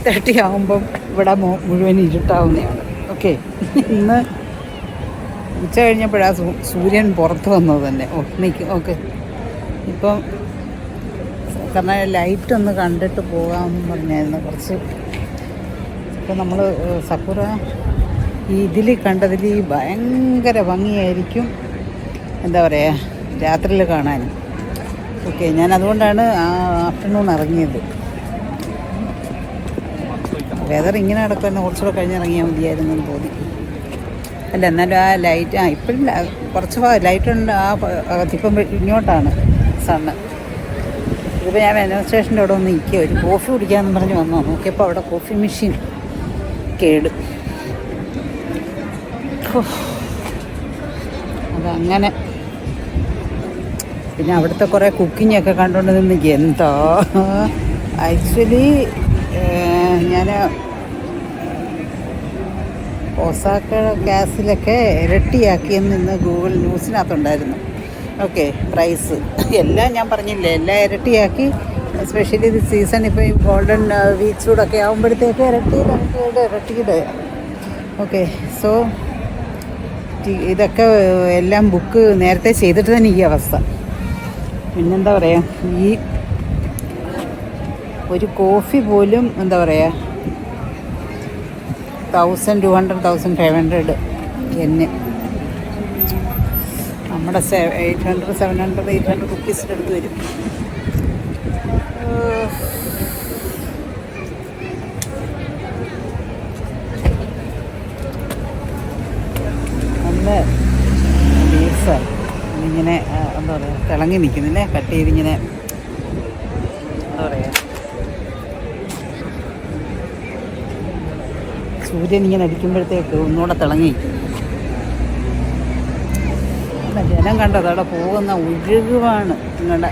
Five thirty ആകുമ്പം ഇവിടെ മുഴുവൻ ഇരുട്ടാവുന്നതാണ് ഓക്കെ ഇന്ന് ഉച്ച കഴിഞ്ഞപ്പോഴാണ് സൂര്യൻ പുറത്ത് വന്നത് തന്നെ. ഓ നിൽക്കും ഓക്കെ ഇപ്പം കാരണം ലൈറ്റ് ഒന്ന് കണ്ടിട്ട് പോകാമെന്ന് പറഞ്ഞായിരുന്നു. കുറച്ച് ഇപ്പം നമ്മൾ സക്കുറ ഈ ഇതിൽ കണ്ടതിൽ ഈ ഭയങ്കര ഭംഗിയായിരിക്കും. എന്താ പറയുക രാത്രിയിൽ കാണാൻ ഓക്കെ ഞാൻ അതുകൊണ്ടാണ് ആഫ്റ്റർനൂൺ ഇറങ്ങിയത്. വെതർ ഇങ്ങനെ നടക്കുന്ന കുറച്ചുകൂടെ കഴിഞ്ഞിറങ്ങിയാൽ മതിയായിരുന്നു എന്ന് തോന്നി. അല്ല എന്നാലും ആ ലൈറ്റ് ആ ഇപ്പോഴും കുറച്ച് ലൈറ്റ് ഉണ്ട് ആ ഇപ്പം ഇങ്ങോട്ടാണ് സണ്ണ് ഇതിപ്പോൾ ഞാൻ മെനോ സ്റ്റേഷന്റെ അവിടെ ഒന്ന് നിൽക്കുക ഒരു കോഫി കുടിക്കാമെന്ന് പറഞ്ഞ് വന്നു നോക്കിയപ്പോൾ അവിടെ കോഫി മെഷീൻ കേട്. അതങ്ങനെ. പിന്നെ അവിടുത്തെ കുറേ കുക്കിംഗ് ഒക്കെ കണ്ടുകൊണ്ട് എന്താ? ആക്ച്വലി ഞാൻ ഒസാക്ക ഗ്യാസിലൊക്കെ ഇരട്ടിയാക്കിയെന്ന് ഇന്ന് ഗൂഗിൾ ന്യൂസിനകത്തുണ്ടായിരുന്നു. Okay price. എല്ലാം ഞാൻ പറഞ്ഞില്ലേ എല്ലാം ഇരട്ടിയാക്കി. എസ്പെഷ്യലി ഇത് സീസൺ ഇപ്പോൾ ഈ ഗോൾഡൻ വീക്സ് കൂടൊക്കെ ആകുമ്പോഴത്തേക്ക് ഇരട്ടി ഇരട്ടിയുടെ ഇരട്ടിയുടെ. ഓക്കെ സോ ഇതൊക്കെ എല്ലാം ബുക്ക് നേരത്തെ ചെയ്തിട്ട് തന്നെ ഈ അവസ്ഥ. പിന്നെന്താ പറയുക ഈ ഒരു കോഫി പോലും എന്താ പറയുക thousand two hundred thousand five hundred എന്നെ. നമ്മുടെ eight hundred seven hundred eight hundred റുപ്പീസിന്റെ അടുത്ത് വരും. ഇങ്ങനെ എന്താ പറയുക തിളങ്ങി നിൽക്കുന്നില്ലേ? കട്ട് ചെയ്തിങ്ങനെ എന്താ പറയുക സൂര്യൻ ഇങ്ങനെ അടിക്കുമ്പോഴത്തേക്ക് ഒന്നുകൂടെ തിളങ്ങി. ജനം കണ്ടത് അവിടെ പോകുന്ന ഒഴുകുവാണ്. നിങ്ങളുടെ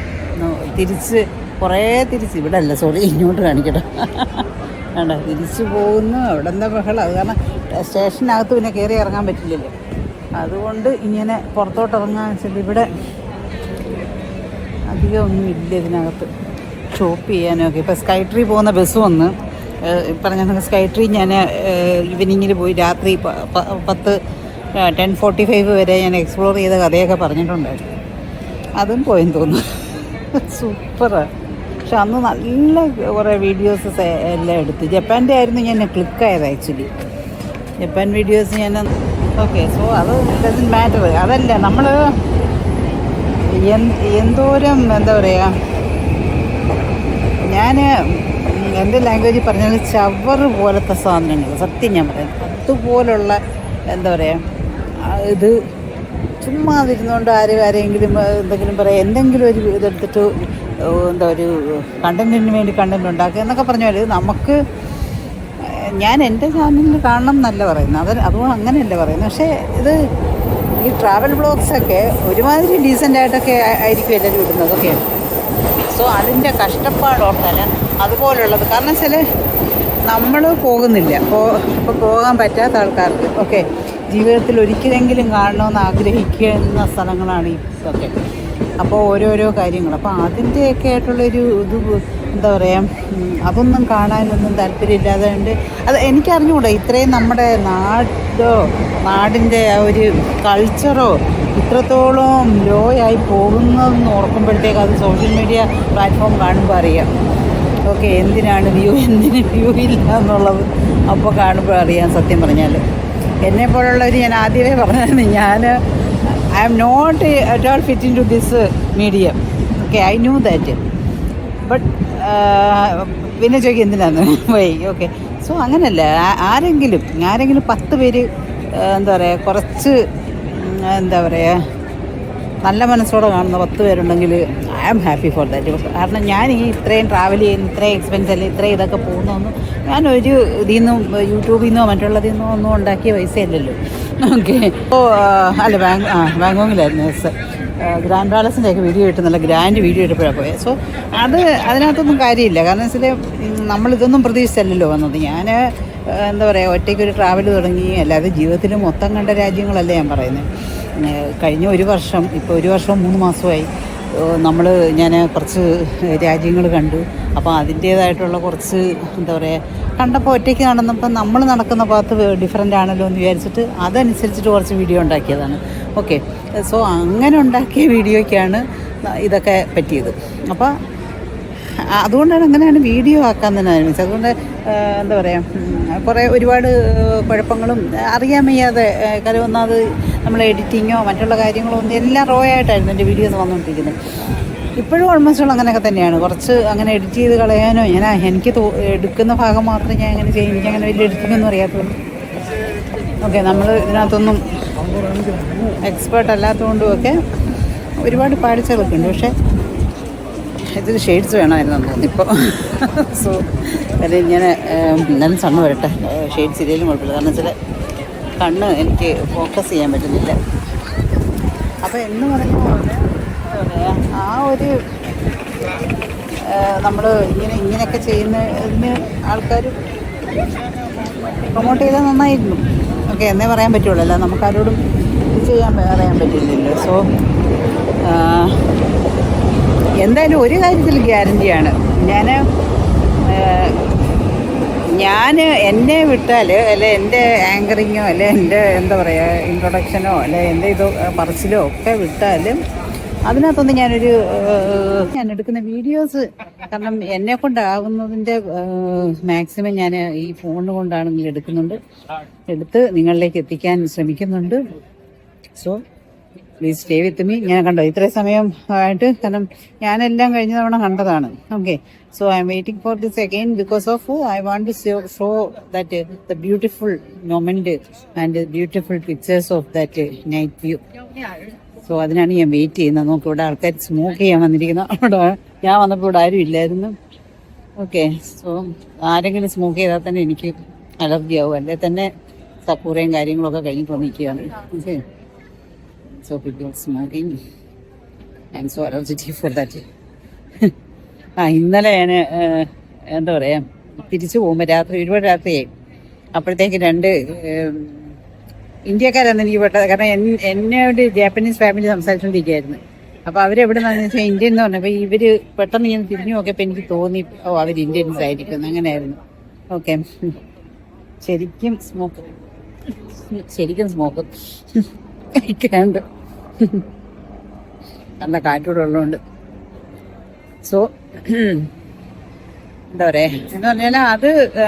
തിരിച്ച് കുറേ തിരിച്ച് ഇവിടെ അല്ല സോറി ഇങ്ങോട്ട് കാണിക്കട്ടെ. വേണ്ട തിരിച്ചു പോകുന്നു അവിടെ എന്താ ബഹളം. അത് കാരണം സ്റ്റേഷനകത്ത് പിന്നെ കയറി ഇറങ്ങാൻ പറ്റില്ലല്ലോ. അതുകൊണ്ട് ഇങ്ങനെ പുറത്തോട്ട് ഇറങ്ങാൻ വെച്ചാൽ ഇവിടെ അധികം ഒന്നും ഇല്ല ഇതിനകത്ത്. ഷോപ്പ് ചെയ്യാനൊക്കെ. ഇപ്പോൾ സ്കൈ ട്രീ പോകുന്ന ബസ് വന്ന് പറഞ്ഞ സ്കൈ ട്രീ ഞാൻ ഈവനിങ്ങിൽ പോയി രാത്രി പത്ത് ടെൻ ഫോർട്ടി ഫൈവ് വരെ ഞാൻ എക്സ്പ്ലോർ ചെയ്ത കഥയൊക്കെ പറഞ്ഞിട്ടുണ്ടായിരുന്നു. അതും പോയെന്ന് തോന്നുന്നു. സൂപ്പറാണ് പക്ഷെ അന്ന് നല്ല കുറേ വീഡിയോസ് എല്ലാം എടുത്തു. ജപ്പാന്റെ ആയിരുന്നു ഞാൻ ക്ലിക്കായത് ആക്ച്വലി ജപ്പാൻ വീഡിയോസ് ഞാൻ ഓക്കെ സോ അത് ഡസൻ മാറ്റർ അതല്ല നമ്മൾ എന്തോരം എന്താ പറയുക ഞാൻ എന്റെ ലാംഗ്വേജിൽ പറഞ്ഞാൽ ചവർ പോലത്തെ സാധനങ്ങൾ. സത്യം ഞാൻ പറയാം. അതുപോലുള്ള എന്താ പറയുക ഇത് ചുമ്മാ ഇരുന്നുകൊണ്ട് ആരും ആരെങ്കിലും എന്തെങ്കിലും പറയാം എന്തെങ്കിലും ഒരു ഇതെടുത്തിട്ട് എന്താ ഒരു കണ്ടന്റിന് വേണ്ടി കണ്ടന്റ് ഉണ്ടാക്കുക എന്നൊക്കെ പറഞ്ഞാൽ നമുക്ക് ഞാൻ എന്റെ ചാനലിൽ കാണണം എന്നല്ല പറയുന്നത്. അത് അതുകൊണ്ട് അങ്ങനെയല്ല പറയുന്നത്. പക്ഷേ ഇത് ഈ ട്രാവൽ ബ്ലോഗ്സൊക്കെ ഒരുമാതിരി ഡീസന്റായിട്ടൊക്കെ ആയിരിക്കും എല്ലാവരും ഇടുന്നത്. ഓക്കെ സോ അതിന്റെ കഷ്ടപ്പാടോർത്താൽ അതുപോലുള്ളത്. കാരണം വെച്ചാൽ നമ്മൾ പോകുന്നില്ല. ഇപ്പോൾ പോകാൻ പറ്റാത്ത ആൾക്കാർക്ക് ഓക്കെ ജീവിതത്തിൽ ഒരിക്കലെങ്കിലും കാണണമെന്ന് ആഗ്രഹിക്കുന്ന സ്ഥലങ്ങളാണ് ഇതൊക്കെ. അപ്പോൾ ഓരോരോ കാര്യങ്ങൾ. അപ്പോൾ അതിന്റെയൊക്കെ ആയിട്ടുള്ളൊരു ഇത് എന്താ പറയുക അതൊന്നും കാണാനൊന്നും താല്പര്യമില്ലാതെ ഉണ്ട് അത് എനിക്കറിഞ്ഞുകൂടാ ഇത്രയും നമ്മുടെ നാടോ നാടിന്റെ ആ ഒരു കൾച്ചറോ ഇത്രത്തോളം ലോ ആയി പോകുന്നതെന്ന് ഓർക്കുമ്പോഴത്തേക്ക് അത് സോഷ്യൽ മീഡിയ പ്ലാറ്റ്ഫോം കാണുമ്പോൾ അറിയാം. ഓക്കെ എന്തിനാണ് വ്യൂ എന്തിന് വ്യൂ ഇല്ല എന്നുള്ളത് അപ്പോൾ കാണുമ്പോൾ അറിയാം സത്യം പറഞ്ഞാൽ എന്നെ പോലുള്ളവർ ഞാൻ ആദ്യമേ പറഞ്ഞായിരുന്നു ഞാൻ I am not at all fit in to this medium okay I knew that but പിന്നെ ചോദിക്കും എന്തിനാന്ന്? വൈ ഓക്കെ സോ അങ്ങനല്ല. ആരെങ്കിലും ആരെങ്കിലും പത്ത് പേര് എന്താ പറയുക കുറച്ച് എന്താ പറയുക നല്ല മനസ്സോടെ കാണുന്ന പത്ത് പേരുണ്ടെങ്കിൽ I am happy for that കാരണം ഞാൻ ഈ ഇത്രയും ട്രാവൽ ചെയ്യുന്ന ഇത്രയും എക്സ്പെൻസ് അല്ലെങ്കിൽ ഇത്രയും ഇതൊക്കെ പോകുന്നൊന്നും ഞാനൊരു ഇതിൽ നിന്നും യൂട്യൂബിൽ നിന്നോ മറ്റുള്ളതിൽ നിന്നോ ഒന്നും ഉണ്ടാക്കിയ പൈസയല്ലല്ലോ. ഓക്കെ അപ്പോൾ അല്ല ബാങ്ക് ആ ബാങ്കോങ്ങിലായിരുന്നു യെസ് ഗ്രാൻഡ് പാലസിന്റെ ഒക്കെ വീഡിയോ ഇട്ട് നല്ല ഗ്രാൻഡ് വീഡിയോ ഇട്ടപ്പോഴാണ് പോയത് സോ അത് അതിനകത്തൊന്നും കാര്യമില്ല. കാരണം വെച്ചാൽ നമ്മളിതൊന്നും പ്രതീക്ഷിച്ചല്ലല്ലോ വന്നത്. ഞാൻ എന്താ പറയുക ഒറ്റയ്ക്ക് ഒരു ട്രാവൽ തുടങ്ങി അല്ലാതെ ജീവിതത്തിൽ മൊത്തം കണ്ട രാജ്യങ്ങളല്ല ഞാൻ പറയുന്നത് കഴിഞ്ഞ ഒരു വർഷം ഇപ്പോൾ ഒരു വർഷം മൂന്ന് മാസമായി. നമ്മൾ ഞാൻ കുറച്ച് രാജ്യങ്ങൾ കണ്ടു. അപ്പോൾ അതിന്റേതായിട്ടുള്ള കുറച്ച് എന്താ പറയുക കണ്ടപ്പോൾ ഒറ്റയ്ക്ക് നടന്നപ്പോൾ നമ്മൾ നടക്കുന്ന പാത്ത് ഡിഫറെന്റ് ആണല്ലോ എന്ന് വിചാരിച്ചിട്ട് അതനുസരിച്ചിട്ട് കുറച്ച് വീഡിയോ ഉണ്ടാക്കിയതാണ്. ഓക്കെ സോ അങ്ങനെ ഉണ്ടാക്കിയ വീഡിയോയ്ക്കാണ് ഇതൊക്കെ പറ്റിയത്. അപ്പോൾ അതുകൊണ്ടാണ് അങ്ങനെയാണ് വീഡിയോ ആക്കാൻ തന്നെ ആരംഭിച്ചത്. അതുകൊണ്ട് എന്താ പറയുക കുറേ ഒരുപാട് കുഴപ്പങ്ങളും അറിയാൻ വയ്യാതെ കാര്യം ഒന്നാമത് നമ്മൾ എഡിറ്റിങ്ങോ മറ്റുള്ള കാര്യങ്ങളോ ഒന്നും എല്ലാം റോ ആയിട്ടായിരുന്നു എന്റെ വീഡിയോസ് വന്നുകൊണ്ടിരിക്കുന്നത് ഇപ്പോഴും ഓൾമോസ്റ്റ് ഉള്ള അങ്ങനെയൊക്കെ തന്നെയാണ്. കുറച്ച് അങ്ങനെ എഡിറ്റ് ചെയ്ത് കളയാനോ ഞാൻ എനിക്ക് എടുക്കുന്ന ഭാഗം മാത്രം ഞാൻ അങ്ങനെ ചെയ്യും. എനിക്ക് അങ്ങനെ വലിയ എഡിറ്റിംഗ് ഒന്നും അറിയാത്തുള്ളൂ ഓക്കെ നമ്മൾ ഇതിനകത്തൊന്നും എക്സ്പേർട്ട് അല്ലാത്തതുകൊണ്ടും ഒക്കെ ഒരുപാട് പാടിച്ചതൊക്കെ ഉണ്ട്. പക്ഷേ ഇതിൽ ഷെയ്ഡ്സ് വേണമായിരുന്നു തോന്നുന്നു. ഇപ്പോൾ സോ കാര്യം ഞാൻ എന്നാലും സണ്ണ് വരട്ടെ. ഷെയ്ഡ്സ് ഇല്ലെങ്കിലും കുഴപ്പമില്ല. കാരണം വെച്ചാൽ കണ്ണ് എനിക്ക് ഫോക്കസ് ചെയ്യാൻ പറ്റുന്നില്ല. അപ്പോൾ എന്ന് പറഞ്ഞ പോലെ എന്താ പറയുക ആ ഒരു നമ്മൾ ഇങ്ങനെ ഇങ്ങനെയൊക്കെ ചെയ്യുന്നതിന് ആൾക്കാർ പ്രൊമോട്ട് ചെയ്താൽ നന്നായിരുന്നു. ഓക്കെ എന്നേ പറയാൻ പറ്റുള്ളൂ. അല്ല നമുക്കാരോടും ചെയ്യാൻ പറയാൻ പറ്റില്ലല്ലോ സോ എന്തായാലും ഒരു കാര്യത്തിൽ ഗ്യാരണ്ടിയാണ് ഞാൻ ഞാൻ എന്നെ വിട്ടാൽ അല്ലെ എന്റെ ആങ്കറിങ്ങോ അല്ലെ എന്റെ എന്താ പറയുക ഇൻട്രൊഡക്ഷനോ അല്ലെ എന്റെ ഇതോ പറച്ചിലോ ഒക്കെ വിട്ടാലും അതിനകത്തൊന്നും ഞാനൊരു ഞാൻ എടുക്കുന്ന വീഡിയോസ് കാരണം എന്നെ കൊണ്ടാകുന്നതിന്റെ മാക്സിമം ഞാൻ ഈ ഫോൺ കൊണ്ടാണെങ്കിൽ എടുക്കുന്നുണ്ട്. എടുത്ത് നിങ്ങളിലേക്ക് എത്തിക്കാൻ ശ്രമിക്കുന്നുണ്ട്. So please stay with me ഞാൻ കണ്ടോ ഇത്രയും സമയം ആയിട്ട് കാരണം ഞാനെല്ലാം കഴിഞ്ഞ തവണ കണ്ടതാണ്. Okay so I'm waiting for this again because of I want to show that the beautiful moment and beautiful pictures of that night view so അതിനാണ് ഞാൻ വെയിറ്റ് ചെയ്യുന്നത്. നമുക്ക് ഇവിടെ ആൾക്കാർ സ്മോക്ക് ചെയ്യാൻ വന്നിരിക്കുന്നു. അവിടെ ഞാൻ വന്നപ്പോൾ ഇവിടെ ആരും ഇല്ലായിരുന്നു. ഓക്കെ സോ ആരെങ്കിലും സ്മോക്ക് ചെയ്താൽ തന്നെ എനിക്ക് അലർജി ആവും. അല്ലെ തന്നെ സപ്പൂറയും കാര്യങ്ങളൊക്കെ കഴിഞ്ഞിട്ട് വന്നിരിക്കുകയാണ് okay so people smoking I'm so allergic for that ആ ഇന്നലെ ഞാൻ എന്താ പറയുക തിരിച്ചു പോകുമ്പോൾ രാത്രി ഒരുപാട് രാത്രിയായി. അപ്പോഴത്തേക്ക് രണ്ട് ഇന്ത്യക്കാരാന്ന് എനിക്ക് പെട്ടത്. കാരണം എന്നോട് ജാപ്പനീസ് ഫാമിലി സംസാരിച്ചുകൊണ്ടിരിക്കുകയായിരുന്നു അപ്പോൾ അവരെവിടെ നിന്നാന്ന് വെച്ചാൽ ഇന്ത്യൻ എന്ന് പറഞ്ഞപ്പോൾ ഇവർ പെട്ടെന്ന് ഞാൻ തിരിഞ്ഞു നോക്കിയപ്പോൾ എനിക്ക് തോന്നി ഓ അവർ ഇന്ത്യൻസ് ആയിരിക്കും. അങ്ങനെയായിരുന്നു. ഓക്കെ. ശരിക്കും സ്മോക്ക്. ശരിക്കും സ്മോക്ക്. കഴിക്കാണ്ട്. നല്ല കാറ്റൂടെ ഉള്ളതുകൊണ്ട്. സോ എന്താ പറയാ? എന്ന് പറഞ്ഞാൽ അത്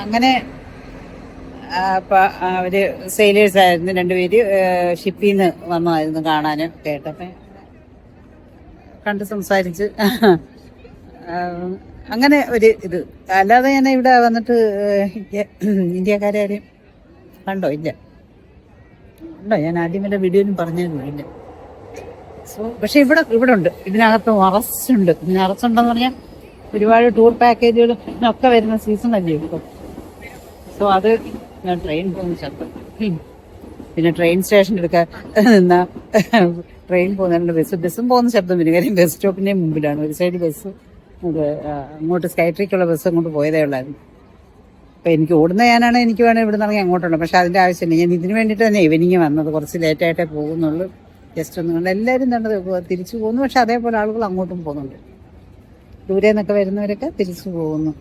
അങ്ങനെ അവർ സെയിലേഴ്സ് ആയിരുന്നു രണ്ടുപേര് ഷിപ്പിൽ നിന്ന് വന്നതായിരുന്നു കാണാൻ കേട്ടപ്പോ. കണ്ട് സംസാരിച്ച്. അങ്ങനെ ഒരു ഇത്. അല്ലാതെ ഞാൻ ഇവിടെ വന്നിട്ട് ഇന്ത്യ- ഇന്ത്യക്കാരെ കണ്ടോ? ഇല്ല. ഉണ്ടോ? ഞാൻ ആദ്യം വല്ല വീഡിയോയിലും പറഞ്ഞിരുന്നു ഇല്ല സോ പക്ഷെ ഇവിടെ ഇവിടെ ഉണ്ട്. ഇതിനകത്ത് അറസ്റ്റുണ്ട് ഇതിന് അറസ്റ്റുണ്ടെന്ന് പറഞ്ഞാൽ ഒരുപാട് ടൂർ പാക്കേജുകളും ഒക്കെ വരുന്ന സീസൺ അല്ലേ ഇപ്പം സോ അത് ഞാൻ ട്രെയിൻ പോകുന്ന ശബ്ദം പിന്നെ ട്രെയിൻ സ്റ്റേഷൻ എടുക്കാൻ നിന്ന ട്രെയിൻ പോകുന്ന ബസ് ബസ്സും പോകുന്ന ശബ്ദം വരും. കാര്യം ബസ് സ്റ്റോപ്പിന്റെ മുമ്പിലാണ്. ഒരു സൈഡ് ബസ് അങ്ങോട്ട് സ്കൈട്രിക്കുള്ള ബസ് അങ്ങോട്ട് പോയതേ ഉള്ളായിരുന്നു. അപ്പൊ എനിക്ക് ഓടുന്ന ഞാനാണ് എനിക്ക് വേണേൽ ഇവിടെ നിന്ന് ഇറങ്ങി അങ്ങോട്ടുണ്ട് പക്ഷെ അതിന്റെ ആവശ്യമില്ല. ഞാൻ ഇതിന് വേണ്ടിയിട്ട് തന്നെ ഈവനിങ് വന്നത്. കുറച്ച് ലേറ്റായിട്ടേ പോകുന്നുള്ളൂ. ജസ്റ്റ് ഒന്നും കണ്ട് എല്ലാവരും തന്നെ തിരിച്ചു പോകുന്നു. പക്ഷെ അതേപോലെ ആളുകൾ അങ്ങോട്ടും പോകുന്നുണ്ട്. ദൂരെ നിന്നൊക്കെ വരുന്നവരൊക്കെ തിരിച്ചു പോകുന്നു.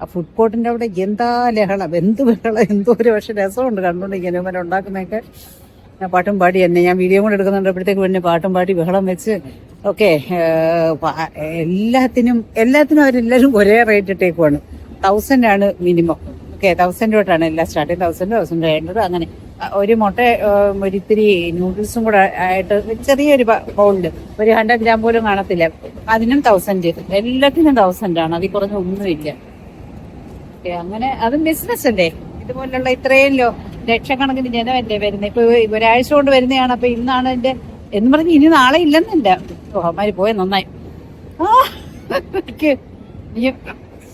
ആ ഫുഡ് കോർട്ടിന്റെ അവിടെ എന്താ ലഹളം? എന്ത് ബഹളം എന്തോ ഒരു പക്ഷെ രസമുണ്ട് ഇങ്ങനെ ഇവരെ ഉണ്ടാക്കുന്നതൊക്കെ ഞാൻ പാട്ടും പാടി തന്നെ ഞാൻ വീഡിയോ കൂടെ എടുക്കുന്നുണ്ടപ്പോഴത്തേക്ക് പിന്നെ പാട്ടും പാടി ബഹളം വെച്ച് ഓക്കെ എല്ലാത്തിനും എല്ലാത്തിനും അവരെല്ലാവരും ഒരേ റേറ്റ് ഇട്ടേക്കുവാണ്. തൗസൻഡ് ആണ് മിനിമം ഓക്കെ തൗസൻഡ് തൊട്ടാണ് എല്ലാം സ്റ്റാർട്ട് തൗസൻഡ് തൗസൻഡ് ഹൺഡ്രഡ് അങ്ങനെ. ഒരു മുട്ട ഒരിത്തിരി നൂഡിൽസും കൂടെ ആയിട്ട് ചെറിയൊരു ബൗണ്ട് ഒരു ഹൺഡ്രഡ് ഗ്രാം പോലും കാണത്തില്ല. അതിനും തൗസൻഡ് എല്ലാത്തിനും തൗസൻഡ് ആണ്. അതിൽ കുറഞ്ഞ ഒന്നുമില്ല. ഓക്കെ അങ്ങനെ അതും ബിസിനസ് അല്ലേ? ഇതുപോലുള്ള ഇത്രയും ലോ ലക്ഷക്കണക്കിന് ജനമല്ലേ വരുന്നത് ഇപ്പൊ ഒരാഴ്ച കൊണ്ട് വരുന്നതാണ്. അപ്പൊ ഇന്നാണ് എന്റെ എന്ന് പറഞ്ഞ് ഇനി നാളെ ഇല്ലെന്നില്ല. ഓ പോയ നന്നായി. ആ,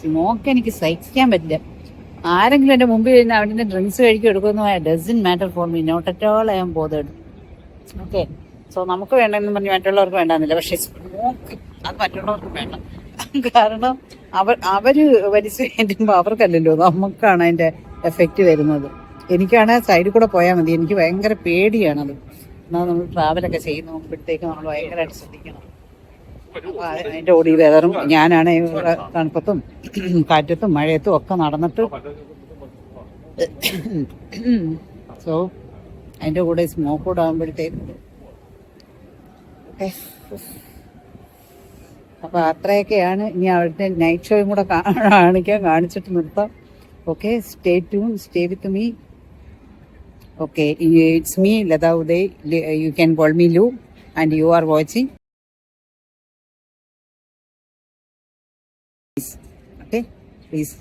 എനിക്ക് സ്മോക്ക് എനിക്ക് സഹിക്കാൻ പറ്റില്ല. ആരെങ്കിലും എന്റെ മുമ്പിൽ ഇരുന്ന് അവന്റെ ഡ്രിങ്ക്സ് കഴിക്കും എടുക്കുന്നു doesn't matter for me not at all I'm bothered okay so നമുക്ക് വേണ്ടെന്ന് പറഞ്ഞ് മറ്റുള്ളവർക്ക് വേണ്ടെന്നില്ല. പക്ഷേ സ്മോക്ക് അത് മറ്റുള്ളവർക്ക് വേണ്ട. കാരണം അവർ അവർ വലിച്ചു കയറ്റുമ്പോൾ അവർക്കല്ലല്ലോ നമുക്കാണ് അതിന്റെ എഫക്റ്റ് വരുന്നത്. എനിക്കാണ് സൈഡിൽ കൂടെ പോയാൽ മതി. എനിക്ക് ഭയങ്കര പേടിയാണത്. എന്നാൽ നമ്മൾ ട്രാവലൊക്കെ ചെയ്യുന്ന നോക്കുമ്പോഴത്തേക്ക് നമ്മൾ ഭയങ്കരമായിട്ട് ശ്രദ്ധിക്കണം. അതിന്റെ ഓടി വെതറും ഞാനാണ് തണുപ്പത്തും കാറ്റത്തും മഴയത്തും ഒക്കെ നടന്നിട്ട് സോ അതിന്റെ കൂടെ സ്മോക്ക് കൂടെ ആകുമ്പോഴത്തേക്കും അപ്പോൾ അത്രയൊക്കെയാണ്. ഇനി അവിടുത്തെ നൈറ്റ് ഷോയും കൂടെ കാണിക്കാൻ കാണിച്ചിട്ട് നിർത്താം. Okay stay tune stay with me okay it's me Latha Uday you can call me Lu and you are watching Okay, please.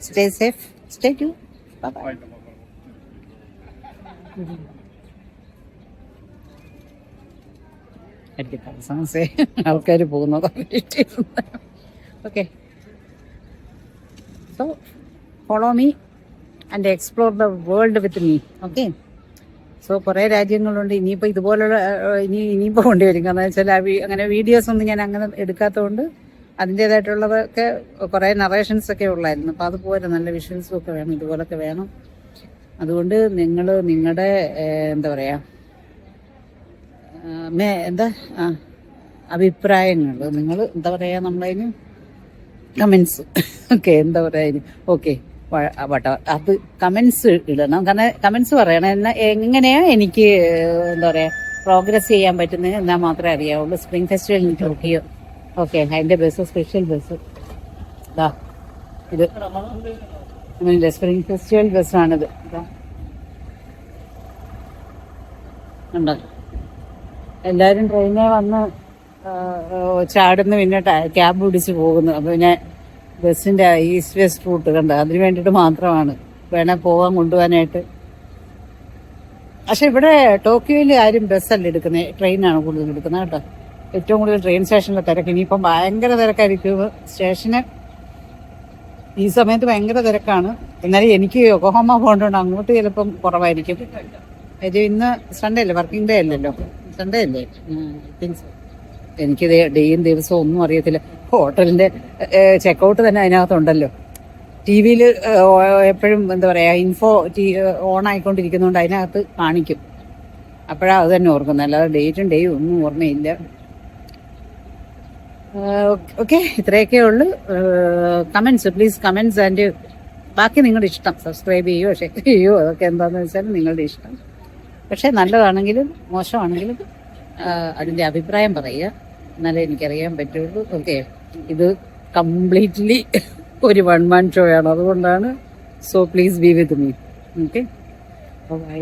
Stay safe. Stay tuned. Bye bye. എനിക്ക് തടസ്സമേ ആൾക്കാർ പോകുന്നത്. Okay so follow me and explore the world with me okay so കുറേ രാജ്യങ്ങളുണ്ട്. ഇനിയിപ്പോൾ ഇതുപോലുള്ള ഇനി ഇനിയിപ്പോൾ കൊണ്ടുവരും. കാരണം വെച്ചാൽ അങ്ങനെ വീഡിയോസ് ഒന്നും ഞാൻ അങ്ങനെ എടുക്കാത്തതുകൊണ്ട് അതിന്റേതായിട്ടുള്ളതൊക്കെ കുറേ നറേഷൻസ് ഒക്കെ ഉള്ളായിരുന്നു. അപ്പോൾ അതുപോലെ നല്ല വിഷ്വൽസും ഒക്കെ വേണം ഇതുപോലൊക്കെ വേണം. അതുകൊണ്ട് നിങ്ങൾ നിങ്ങളുടെ എന്താ പറയുക മേ എന്താ അഭിപ്രായങ്ങൾ നിങ്ങൾ എന്താ പറയുക നമ്മളതിന് കമൻസ് ഓക്കെ എന്താ പറയുക അതിന് ഓക്കെ വട്ട അത് കമൻസ് ഇടണം. കാരണം കമൻസ് പറയണം. എന്നാൽ എങ്ങനെയാ എനിക്ക് എന്താ പറയുക പ്രോഗ്രസ് ചെയ്യാൻ പറ്റുന്നത് എന്നാൽ മാത്രമേ അറിയാവുള്ളൂ. സ്പ്രിംഗ് ഫെസ്റ്റിവൽ ടോക്കിയോ ഓക്കെ അതിന്റെ ബസ് സ്പെഷ്യൽ ബസ് ഇതാ. സ്പ്രിംഗ് ഫെസ്റ്റിവൽ ബസ്സാണിത് ഇതാ ഉണ്ടോ? എല്ലാവരും ട്രെയിനിൽ വന്ന് ചാടുന്നു പിന്നെ ക്യാബ് പിടിച്ച് പോകുന്നു. അപ്പോൾ പിന്നെ ബസ്സിന്റെ ഈസ്റ്റ് വെസ്റ്റ് റൂട്ട് കണ്ട? അതിന് വേണ്ടിയിട്ട് മാത്രമാണ്. വേണേ പോകാൻ കൊണ്ടുപോകാനായിട്ട് പക്ഷെ ഇവിടെ ടോക്കിയോയിൽ ആരും ബസ്സല്ല എടുക്കുന്നത് ട്രെയിനാണ് കൂടുതൽ എടുക്കുന്നത് കേട്ടോ. ഏറ്റവും കൂടുതൽ ട്രെയിൻ സ്റ്റേഷനിലെ തിരക്ക്. ഇനിയിപ്പം ഭയങ്കര തിരക്കായിരിക്കും. സ്റ്റേഷന് ഈ സമയത്ത് ഭയങ്കര തിരക്കാണ്. എന്നാലും എനിക്ക് യോഗഹോമ പോകേണ്ടതുകൊണ്ട് അങ്ങോട്ട് ചിലപ്പം കുറവായിരിക്കും. ഇത് ഇന്ന് സൺഡേ അല്ലേ? വർക്കിംഗ് ഡേ അല്ലല്ലോ. സൺഡേ അല്ലേ? എനിക്ക് ഡേയും ദിവസവും ഒന്നും അറിയത്തില്ല. ഹോട്ടലിന്റെ ചെക്കൗട്ട് തന്നെ അതിനകത്തുണ്ടല്ലോ. ടി വിയിൽ എപ്പോഴും എന്താ പറയാ ഇൻഫോ ടി ഓൺ ആയിക്കൊണ്ടിരിക്കുന്നതുകൊണ്ട് അതിനകത്ത് കാണിക്കും. അപ്പോഴാണ് അത് തന്നെ ഓർക്കുന്നത് അല്ലാതെ ഡേറ്റും ഡേയും ഒന്നും ഓർമ്മയില്ല. ഓക്കെ ഇത്രയൊക്കെ ഉള്ളു. കമൻസ് പ്ലീസ് കമൻസ് ആൻഡ് ബാക്കി നിങ്ങളുടെ ഇഷ്ടം. സബ്സ്ക്രൈബ് ചെയ്യുമോ ഷെയർ ചെയ്യുമോ അതൊക്കെ എന്താണെന്ന് വെച്ചാൽ നിങ്ങളുടെ ഇഷ്ടം. പക്ഷേ നല്ലതാണെങ്കിലും മോശമാണെങ്കിലും അതിന്റെ അഭിപ്രായം പറയുക. എന്നാലേ എനിക്കറിയാൻ പറ്റുള്ളൂ. ഓക്കെ ഇത് കംപ്ലീറ്റ്ലി ഒരു വൺ മാൻ ഷോ ആണ്. അതുകൊണ്ടാണ് so please be with me okay bye